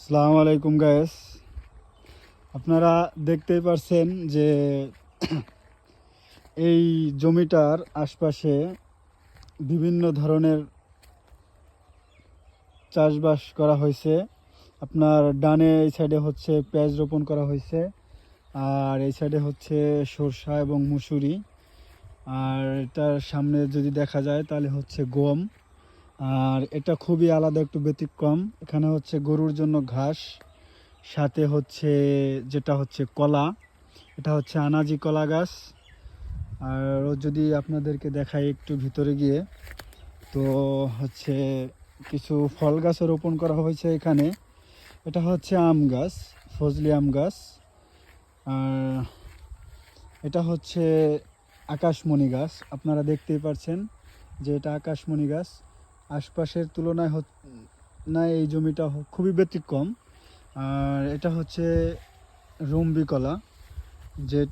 সালাম আলাইকুম গায়েস আপনারা দেখতেই পারছেন যে এই জমিটার আশপাশে বিভিন্ন ধরনের চাষবাস করা হয়েছে। আপনার ডানে এই সাইডে হচ্ছে পেঁয়াজ রোপণ করা হয়েছে আর এই সাইডে হচ্ছে সরষা এবং মুসুরি। আর এটার সামনে যদি দেখা যায় তাহলে হচ্ছে গম। আর এটা খুবই আলাদা, একটু ব্যতিক্রম। এখানে হচ্ছে গরুর জন্য ঘাস, সাথে হচ্ছে যেটা হচ্ছে কলা। এটা হচ্ছে আনাজি কলা গাছ। আর যদি আপনাদেরকে দেখাই একটু ভিতরে গিয়ে, তো হচ্ছে কিছু ফল গাছও রোপণ করা হয়েছে এখানে। এটা হচ্ছে আম গাছ, ফজলি আম গাছ। আর এটা হচ্ছে আকাশমণি গাছ। আপনারা দেখতেই পাচ্ছেন যে এটা আকাশমণি গাছ। আশপাশের তুলনায় না এই জমিটা খুবই ব্যতিক্রম। আর এটা হচ্ছে রুম্বি কলা, যেটা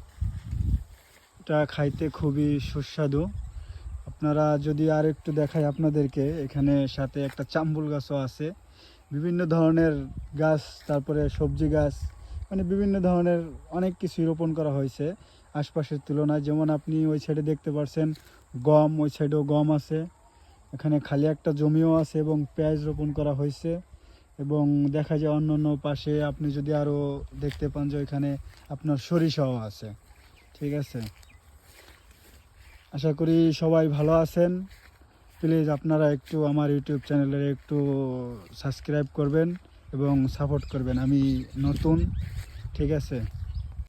খাইতে খুবই সুস্বাদু। আপনারা যদি আর একটু দেখাই আপনাদেরকে, এখানে সাথে একটা চাম্বুল গাছও আছে। বিভিন্ন ধরনের গাছ, তারপরে সবজি গাছ মানে বিভিন্ন ধরনের অনেক কিছুই রোপণ করা হয়েছে আশপাশের তুলনায়। যেমন আপনি ওই সাইডে দেখতে পাচ্ছেন গম, ওই সাইডেও গম আছে। এখানে খালি একটা জমিও আছে এবং পেঁয়াজ রোপণ করা হয়েছে এবং দেখা যায় অন্য অন্য পাশে আপনি যদি আরও দেখতে পান যে এখানে আপনার সরিষাও আছে। ঠিক আছে? আশা করি সবাই ভালো আছেন। প্লিজ আপনারা একটু আমার ইউটিউব চ্যানেলের একটু সাবস্ক্রাইব করবেন এবং সাপোর্ট করবেন। আমি নতুন। ঠিক আছে?